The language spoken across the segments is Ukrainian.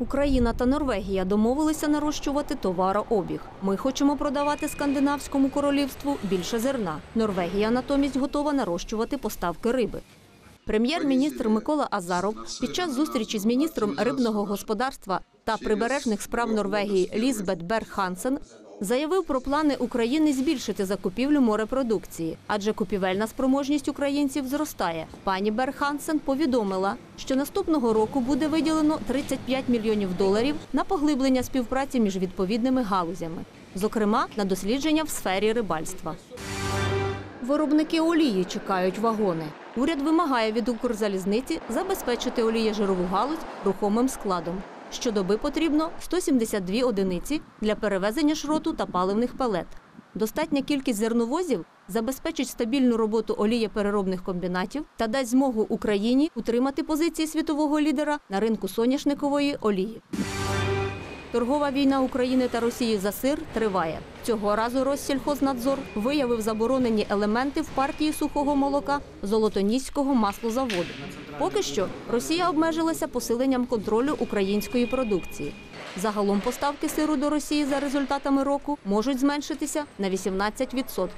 Україна та Норвегія домовилися нарощувати товарообіг. Ми хочемо продавати скандинавському королівству більше зерна. Норвегія натомість готова нарощувати поставки риби. Прем'єр-міністр Микола Азаров під час зустрічі з міністром рибного господарства та прибережних справ Норвегії Лізбет Берг Хансен заявив про плани України збільшити закупівлю морепродукції, адже купівельна спроможність українців зростає. Пані Берг Хансен повідомила, що наступного року буде виділено 35 мільйонів доларів на поглиблення співпраці між відповідними галузями, зокрема на дослідження в сфері рибальства. Виробники олії чекають вагони. Уряд вимагає від Укрзалізниці забезпечити олієжирову галузь рухомим складом. Щодоби потрібно 172 одиниці для перевезення шроту та паливних палет. Достатня кількість зерновозів забезпечить стабільну роботу олієпереробних комбінатів та дасть змогу Україні утримати позиції світового лідера на ринку соняшникової олії. Торгова війна України та Росії за сир триває. Цього разу Россільхознадзор виявив заборонені елементи в партії сухого молока Золотоніського маслозаводу. Поки що Росія обмежилася посиленням контролю української продукції. Загалом поставки сиру до Росії за результатами року можуть зменшитися на 18%.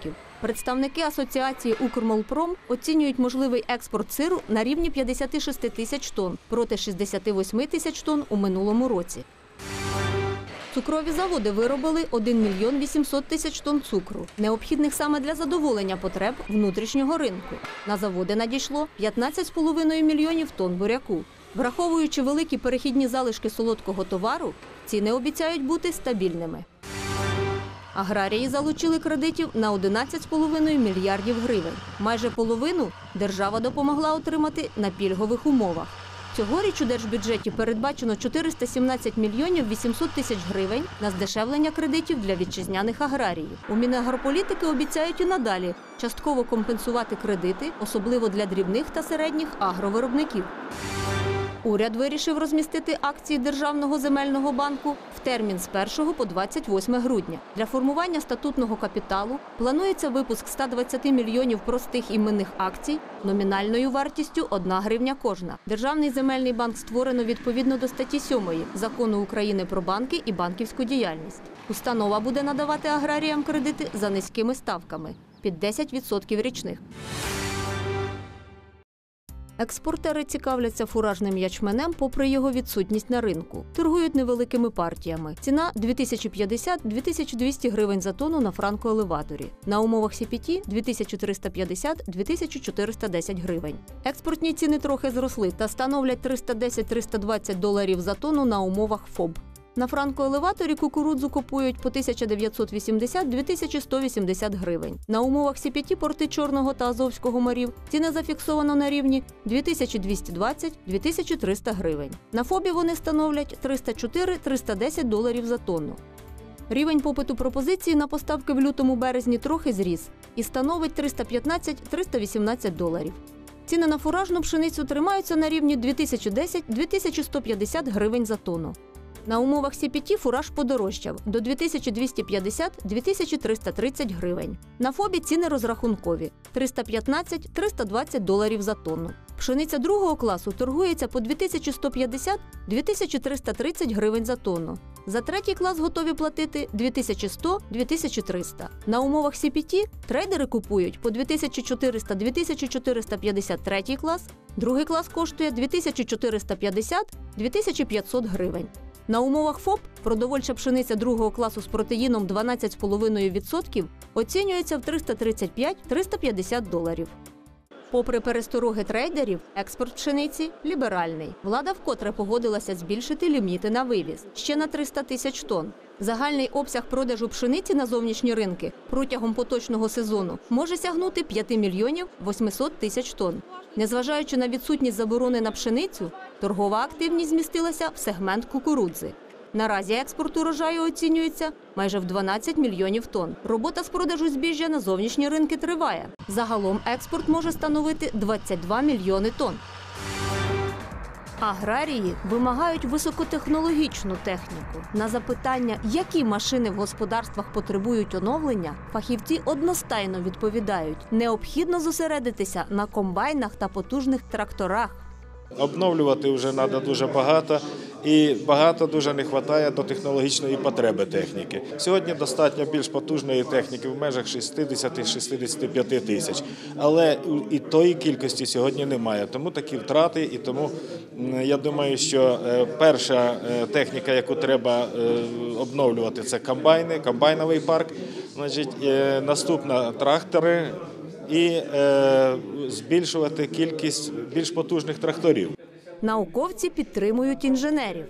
Представники асоціації Укрмолпром оцінюють можливий експорт сиру на рівні 56 тисяч тонн проти 68 тисяч тонн у минулому році. Цукрові заводи виробили 1 мільйон 800 тисяч тонн цукру, необхідних саме для задоволення потреб внутрішнього ринку. На заводи надійшло 15,5 мільйонів тонн буряку. Враховуючи великі перехідні залишки солодкого товару, ціни обіцяють бути стабільними. Аграрії залучили кредитів на 11,5 мільярдів гривень. Майже половину держава допомогла отримати на пільгових умовах. Цьогоріч у держбюджеті передбачено 417 мільйонів 800 тисяч гривень на здешевлення кредитів для вітчизняних аграріїв. У Мінагрополітики обіцяють і надалі частково компенсувати кредити, особливо для дрібних та середніх агровиробників. Уряд вирішив розмістити акції Державного земельного банку в термін з 1 по 28 грудня. Для формування статутного капіталу планується випуск 120 мільйонів простих іменних акцій номінальною вартістю 1 гривня кожна. Державний земельний банк створено відповідно до статті 7 закону України про банки і банківську діяльність. Установа буде надавати аграріям кредити за низькими ставками під 10% річних. Експортери цікавляться фуражним ячменем, попри його відсутність на ринку. Торгують невеликими партіями. Ціна 2050-2200 гривень за тонну на франкоелеваторі. На умовах CPT 2350-2410 гривень. Експортні ціни трохи зросли та становлять 310-320 доларів за тонну на умовах ФОБ. На франкоелеваторі кукурудзу купують по 1980-2180 гривень. На умовах CPT порти Чорного та Азовського морів ціна зафіксована на рівні 2220-2300 гривень. На ФОБі вони становлять 304-310 доларів за тонну. Рівень попиту пропозиції на поставки в лютому-березні трохи зріс і становить 315-318 доларів. Ціни на фуражну пшеницю тримаються на рівні 2010-2150 гривень за тонну. На умовах CPT фураж подорожчав до 2250-2330 гривень. На ФОБі ціни розрахункові 315-320 доларів за тонну. Пшениця другого класу торгується по 2150-2330 гривень за тонну. За третій клас готові платити 2100-2300. На умовах CPT трейдери купують по 2400-2450 третій клас, другий клас коштує 2450-2500 гривень. На умовах ФОП продовольча пшениця другого класу з протеїном 12,5% оцінюється в 335-350 доларів. Попри перестороги трейдерів, експорт пшениці ліберальний. Влада вкотре погодилася збільшити ліміти на вивіз ще на 300 тисяч тонн. Загальний обсяг продажу пшениці на зовнішні ринки протягом поточного сезону може сягнути 5 мільйонів 800 тисяч тонн. Незважаючи на відсутність заборони на пшеницю, торгова активність змістилася в сегмент кукурудзи. Наразі експорт урожаю оцінюється майже в 12 мільйонів тонн. Робота з продажу збіжжя на зовнішні ринки триває. Загалом експорт може становити 22 мільйони тонн. Аграрії вимагають високотехнологічну техніку. На запитання, які машини в господарствах потребують оновлення, фахівці одностайно відповідають: необхідно зосередитися на комбайнах та потужних тракторах. Обновлювати вже треба дуже багато, і багато дуже не вистачає до технологічної потреби техніки. Сьогодні достатньо більш потужної техніки в межах 60-65 тисяч, але і тої кількості сьогодні немає. Тому такі втрати, і тому я думаю, що е, перша е, техніка, яку треба е, обновлювати, це комбайни, комбайновий парк. Значить, наступна трактори і збільшувати кількість більш потужних тракторів. Науковці підтримують інженерів.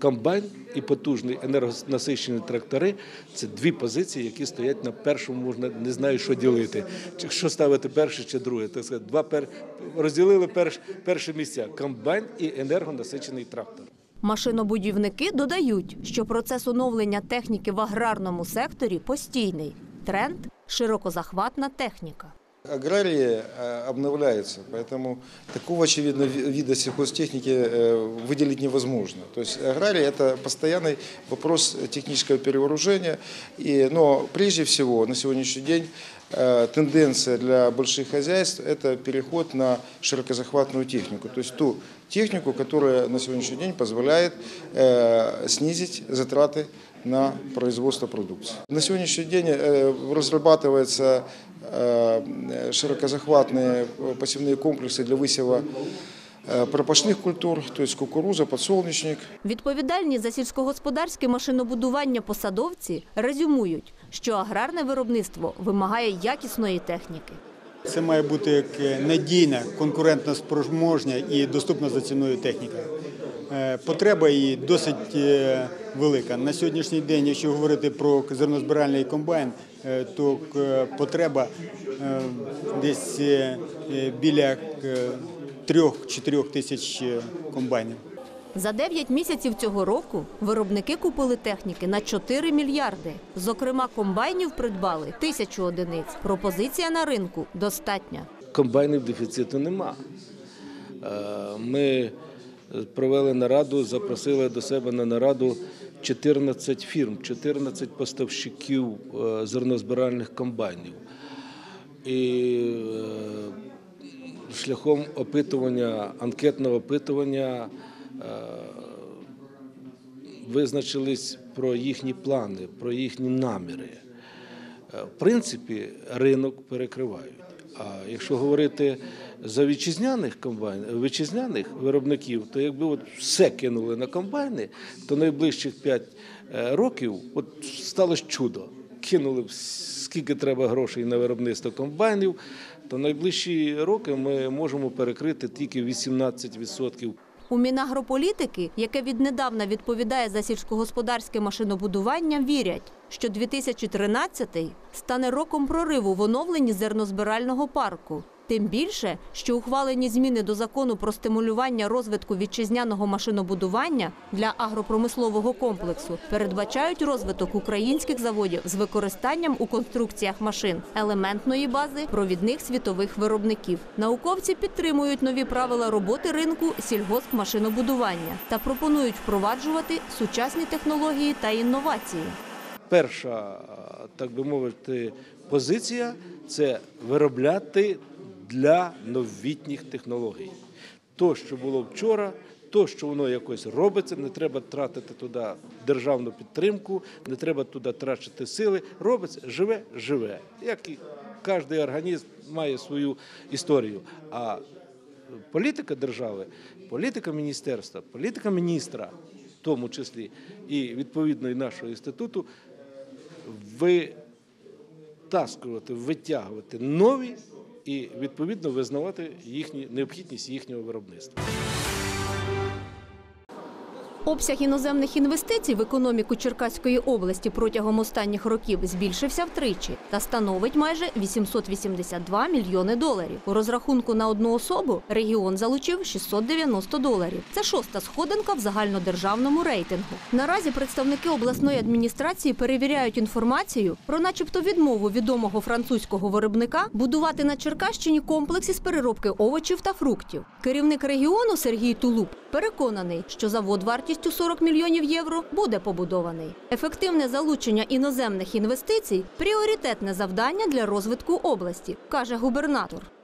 Комбайн і потужні енергонасичені трактори це дві позиції, які стоять на першому, можна не знаю, що ділити. Чи що ставити перше чи друге. Так сказати, два пер... розділили перш... перші місця комбайн і енергонасичений трактор. Машинобудівники додають, що процес оновлення техніки в аграрному секторі постійний. Тренд широкозахватна техніка. Аграрии э, обновляются, поэтому такого, очевидно, ви- вида сельхозтехники э, выделить невозможно. То есть аграрий – это постоянный вопрос технического перевооружения. И, но прежде всего на сегодняшний день тенденция для больших хозяйств – это переход на широкозахватную технику. То есть ту технику, которая на сегодняшний день позволяет э, снизить затраты на производство продукции. На сегодняшний день э, разрабатываются э, широкозахватные э, посевные комплексы для высева э, пропашных культур, то есть кукуруза, подсолнечник. Відповідальні за сільськогосподарське машинобудування посадовці резюмують, що аграрне виробництво вимагає якісної техніки. Це має бути як е, надійна, конкурентна спроможня і доступна за ціною техніка. Е, Потреба її досить е, велика. На сьогоднішній день, якщо говорити про зернозбиральний комбайн, е, то е, потреба е, десь е, е, біля 3-4 тисяч е, комбайнів. За 9 місяців цього року виробники купили техніки на 4 мільярди. Зокрема, комбайнів придбали тисячу одиниць. Пропозиція на ринку достатня. Комбайнів дефіциту нема. Е, Ми провели нараду, запросили до себе на нараду 14 фірм, 14 поставщиків е, зернозбиральних комбайнів. І шляхом опитування, анкетного опитування е, визначились про їхні плани, про їхні наміри. Е, В принципі, ринок перекривають. А якщо говорити за вітчизняних комбайн, вітчизняних виробників, то якби от все кинули на комбайни, то найближчих 5 років от сталося чудо. Кинули скільки треба грошей на виробництво комбайнів, то найближчі роки ми можемо перекрити тільки 18%. У Мінагрополітики, яке віднедавна відповідає за сільськогосподарське машинобудування, вірять, що 2013 стане роком прориву в оновленні зернозбирального парку. Тим більше, що ухвалені зміни до закону про стимулювання розвитку вітчизняного машинобудування для агропромислового комплексу передбачають розвиток українських заводів з використанням у конструкціях машин елементної бази провідних світових виробників. Науковці підтримують нові правила роботи ринку сільгоспмашинобудування та пропонують впроваджувати сучасні технології та інновації. Перша, так би мовити, позиція це виробляти для новітніх технологій. То, що було вчора, то, що воно якось робиться, не треба тратити туди державну підтримку, не треба туди трачити сили. Робиться, живе, живе. Як і кожен організм має свою історію. А політика держави, політика міністерства, політика міністра, в тому числі і відповідно і нашого інституту, витаскувати, витягувати нові і відповідно визнавати їхні необхідність їхнього виробництва. Обсяг іноземних інвестицій в економіку Черкаської області протягом останніх років збільшився втричі та становить майже 882 мільйони доларів. У розрахунку на одну особу регіон залучив 690 доларів. Це шоста сходинка в загальнодержавному рейтингу. Наразі представники обласної адміністрації перевіряють інформацію про, начебто, відмову відомого французького виробника будувати на Черкащині комплекс із переробки овочів та фруктів. Керівник регіону Сергій Тулуб переконаний, що завод вартістю 40 мільйонів євро буде побудований. Ефективне залучення іноземних інвестицій пріоритетне завдання для розвитку області, каже губернатор.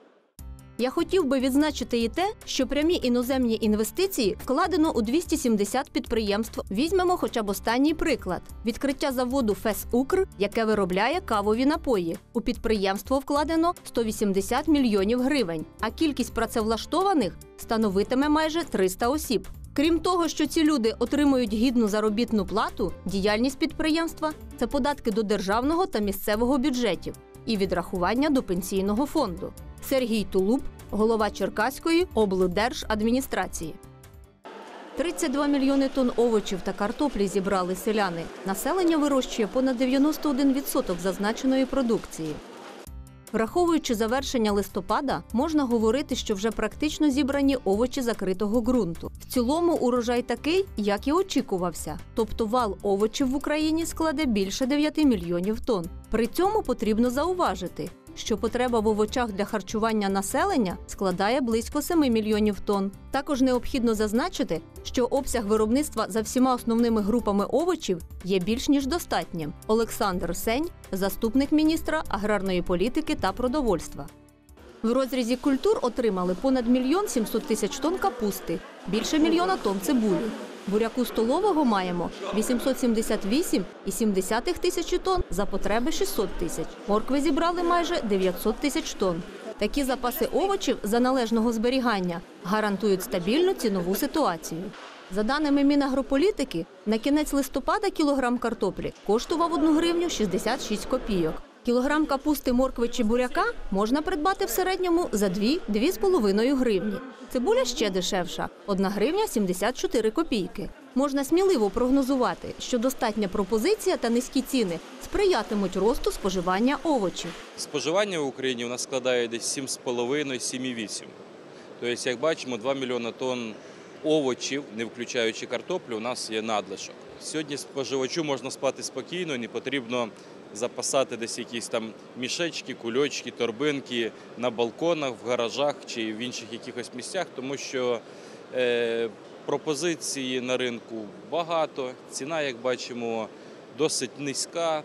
Я хотів би відзначити і те, що прямі іноземні інвестиції вкладено у 270 підприємств. Візьмемо хоча б останній приклад: відкриття заводу ФЕС Укр, яке виробляє кавові напої. У підприємство вкладено 180 мільйонів гривень, а кількість працевлаштованих становитиме майже 300 осіб. Крім того, що ці люди отримують гідну заробітну плату, діяльність підприємства це податки до державного та місцевого бюджетів і відрахування до пенсійного фонду. Сергій Тулуб, голова Черкаської облдержадміністрації. 32 мільйони тонн овочів та картоплі зібрали селяни. Населення вирощує понад 91% зазначеної продукції. Враховуючи завершення листопада, можна говорити, що вже практично зібрані овочі закритого ґрунту. В цілому урожай такий, як і очікувався. Тобто вал овочів в Україні складе більше 9 мільйонів тонн. При цьому потрібно зауважити, що потреба в овочах для харчування населення складає близько 7 мільйонів тонн. Також необхідно зазначити, що обсяг виробництва за всіма основними групами овочів є більш ніж достатнім. Олександр Сень, заступник міністра аграрної політики та продовольства. В розрізі культур отримали понад мільйон 700 тисяч тонн капусти, більше мільйона тонн цибулі. Буряку столового маємо 878,7 тисячі тонн, за потреби 600 тисяч. Моркви зібрали майже 900 тисяч тонн. Такі запаси овочів за належного зберігання гарантують стабільну цінову ситуацію. За даними Мінагрополітики, на кінець листопада кілограм картоплі коштував 1 гривню 66 копійок. Кілограм капусти, моркви чи буряка можна придбати в середньому за 2-2,5 гривні. Цибуля ще дешевша 1 гривня 74 копійки. Можна сміливо прогнозувати, що достатня пропозиція та низькі ціни сприятимуть росту споживання овочів. Споживання в Україні у нас складає десь 7,5-7,8. Тобто, як бачимо, 2 мільйони тонн овочів, не включаючи картоплю, у нас є надлишок. Сьогодні споживачу можна спати спокійно, не потрібно запасати десь якісь там мішечки, кульочки, торбинки на балконах, в гаражах чи в інших якихось місцях, тому що е, пропозиції на ринку багато, ціна, як бачимо, досить низька.